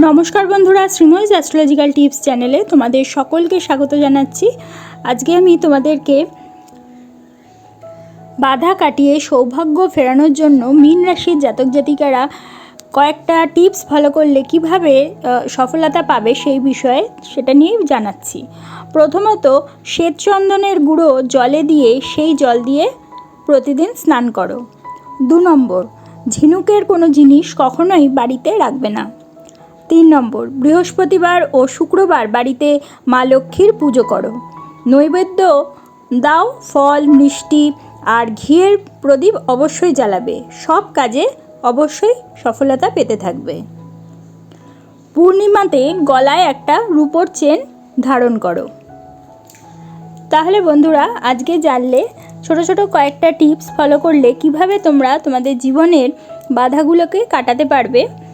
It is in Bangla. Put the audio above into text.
নমস্কার বন্ধুরা শ্রীময়স অ্যাস্ট্রোলজিক্যাল টিপস চ্যানেলে তোমাদের সকলকে স্বাগত জানাচ্ছি। আজকে আমি তোমাদেরকে বাধা কাটিয়ে সৌভাগ্য ফেরানোর জন্য মীন রাশির জাতক জাতিকারা কয়েকটা টিপস ফলো করলে কীভাবে সফলতা পাবে সেই বিষয়ে সেটা নিয়ে জানাচ্ছি। প্রথমত, শ্বেতচন্দনের গুঁড়ো জলে দিয়ে সেই জল দিয়ে প্রতিদিন স্নান করো। দু নম্বর, ঝিনুকের কোনো জিনিস কখনোই বাড়িতে রাখবে না। তিন নম্বর, বৃহস্পতিবার ও শুক্রবার বাড়িতে মা লক্ষ্মীর পুজো করো। নৈবেদ্য দাও, ফল, মিষ্টি আর ঘিয়ের প্রদীপ অবশ্যই জ্বালাবে। সব কাজে অবশ্যই সফলতা পেতে থাকবে। পূর্ণিমাতে গলায় একটা রূপোর চেন ধারণ করো। তাহলে বন্ধুরা, আজকে জানলে ছোট ছোট কয়েকটা টিপস ফলো করলে কীভাবে তোমরা তোমাদের জীবনের বাধাগুলোকে কাটাতে পারবে